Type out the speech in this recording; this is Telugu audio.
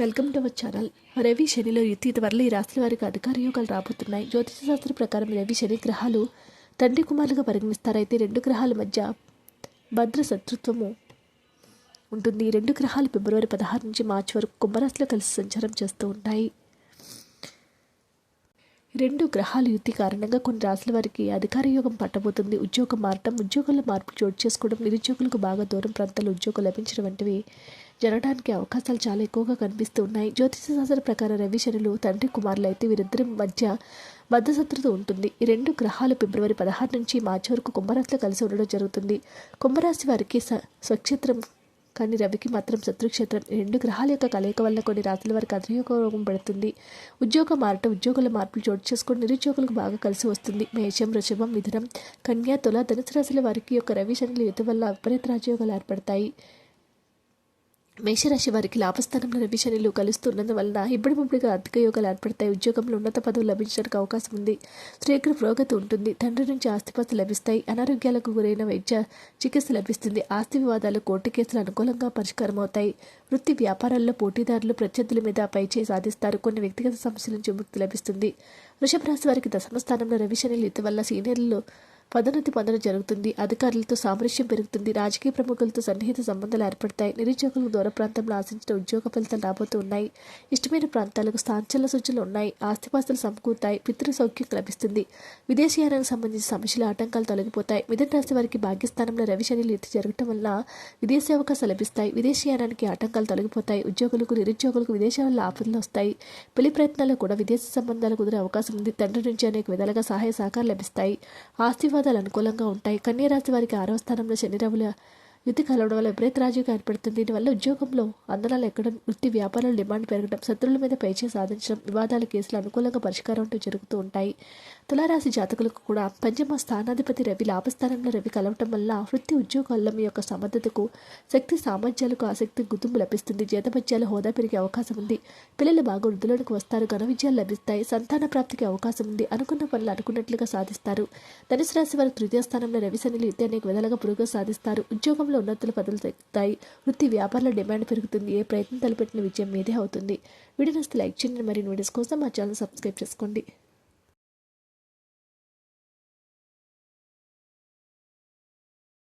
Welcome to our channel. Ravi శనిలో యుతి త్వరలో ఈ రాశుల వారికి అధికార యోగాలు రాబోతున్నాయి. జ్యోతిషశాస్త్రం ప్రకారం రవి శని గ్రహాలు తండ్రి కుమారులుగా పరిగణిస్తారైతే రెండు గ్రహాల మధ్య భద్ర శత్రుత్వము ఉంటుంది. ఈ రెండు గ్రహాలు ఫిబ్రవరి పదహారు నుంచి మార్చి వరకు కుంభరాశిలో కలిసి సంచారం చేస్తూ ఉంటాయి. రెండు గ్రహాల యుద్ధి కారణంగా కొన్ని రాశుల వారికి అధికార యోగం పట్టబోతుంది. ఉద్యోగం మారటం ఉద్యోగంలో మార్పు చోటు చేసుకోవడం నిరుద్యోగులకు బాగా దూరం ప్రాంతాల్లో ఉద్యోగం లభించడం వంటివి జరగడానికి అవకాశాలు చాలా ఎక్కువగా కనిపిస్తూ ఉన్నాయి. జ్యోతిష శాస్త్ర ప్రకారం రవి శనులు తండ్రి కుమారులు అయితే వీరిద్దరి మధ్య బద్ధశత్రుత ఉంటుంది. ఈ రెండు గ్రహాలు ఫిబ్రవరి పదహారు నుంచి మార్చి వరకు కుంభరాశిలో కలిసి ఉండడం జరుగుతుంది. కుంభరాశి వారికి స్వక్షేత్రం కానీ రవికి మాత్రం శత్రుక్షేత్రం. రెండు గ్రహాల యొక్క కలయిక వల్ల కొన్ని రాత్రుల వారికి అధియోగం పడుతుంది. ఉద్యోగం మారటం ఉద్యోగుల మార్పులు చోటు చేసుకుని నిరుద్యోగులకు బాగా కలిసి వస్తుంది. మేషం వృషభం మిథునం కన్యా తుల ధనుసు రాశుల వారికి యొక్క రవి శనుల యుద్ధ వల్ల విపరీత రాజయోగాలు ఏర్పడతాయి. మేషరాశి వారికి లాభస్థానంలో రవి శనిలు కలుస్తున్నందువలన ఇబ్బడి ముబ్బడిగా ఆర్థిక యోగాలు ఏర్పడతాయి. ఉద్యోగంలో ఉన్నత పదవులు లభించడానికి అవకాశం ఉంది. స్త్రీకి పురోగతి ఉంటుంది. తండ్రి నుంచి ఆస్తిపాస్తులు లభిస్తాయి. అనారోగ్యాలకు గురైన వైద్య చికిత్స లభిస్తుంది. ఆస్తి వివాదాలు కోర్టు కేసులు అనుకూలంగా పరిష్కారం అవుతాయి వృత్తి వ్యాపారాల్లో పోటీదారులు ప్రత్యర్థుల మీద పైచేయి సాధిస్తారు. కొన్ని వ్యక్తిగత సమస్యల నుంచి ముక్తి లభిస్తుంది. వృషభ రాశి వారికి దశమ స్థానంలో రవి శనిలు యుద్ధ వల్ల సీనియర్లు పదోన్నతి పొందడం జరుగుతుంది. అధికారులతో సామరస్యం పెరుగుతుంది. రాజకీయ ప్రముఖులతో సన్నిహిత సంబంధాలు ఏర్పడతాయి. నిరుద్యోగులకు దూర ప్రాంతంలో ఆశించిన ఉద్యోగ ఫలితాలు రాబోతూ ఉన్నాయి. ఇష్టమైన ప్రాంతాలకు స్థాంచల సూచనలు ఉన్నాయి. ఆస్తిపాస్తులు సమకూరుతాయి. పితృ సౌఖ్యం లభిస్తుంది. విదేశీయానానికి సంబంధించిన సమస్యలు ఆటంకాలు తొలగిపోతాయి. మిథున రాశి వారికి భాగ్యస్థానంలో రవిశనిలు ఎత్తి జరగటం వల్ల విదేశీ అవకాశాలు లభిస్తాయి. విదేశీయానానికి ఆటంకాలు తొలగిపోతాయి. ఉద్యోగులకు నిరుద్యోగులకు విదేశాల ఆపదలు వస్తాయి. పెళ్ళి ప్రయత్నాల్లో కూడా విదేశీ సంబంధాలు కుదిరే అవకాశం ఉంది. తండ్రి నుంచి అనేక విధాలుగా సహాయ సహకారాలు లభిస్తాయి. ఆస్తి వివాదాలు అనుకూలంగా ఉంటాయి. కన్యరాశి వారికి ఆరవ స్థానంలో శని రవుల యుద్ధ కలవడం వల్ల విపరీత రాజకీయం ఏర్పడుతుంది. దీనివల్ల ఉద్యోగంలో అందనాలు ఎక్కడం వృత్తి వ్యాపారాల డిమాండ్ పెరగడం శత్రువుల మీద పైచే సాధించడం వివాదాల కేసులు అనుకూలంగా పరిష్కారం అంటూ జరుగుతూ ఉంటాయి. తులారాశి జాతకులకు కూడా పంచమ స్థానాధిపతి రవి లాభస్థానంలో రవి కలవటం వల్ల వృత్తి ఉద్యోగాల్లో మీ యొక్క సమర్థతకు శక్తి సామర్థ్యాలకు ఆసక్తి గుర్తింపు లభిస్తుంది. జీతభత్యాల హోదా పెరిగే అవకాశం ఉంది. పిల్లలు బాగా వృద్ధిలోనికి వస్తారు. ఘన విజయాలు లభిస్తాయి. సంతాన ప్రాప్తికి అవకాశం ఉంది. అనుకున్న పనులు అనుకున్నట్లుగా సాధిస్తారు. ధనుసు రాశి వారు తృతీయ స్థానంలో రవి శనిలు ఇద్దరు అనేక విధాలుగా పురుగు సాధిస్తారు. ఉద్యోగంలో ఉన్నతుల పదవులు తగ్గుతాయి వృత్తి వ్యాపారాల డిమాండ్ పెరుగుతుంది. ఏ ప్రయత్నం తలపెట్టిన విజయం మీదే అవుతుంది. వీడియో నస్తే లైక్ చేయండి. మరియు వీడియోస్ కోసం మా ఛానల్ సబ్స్క్రైబ్ చేసుకోండి.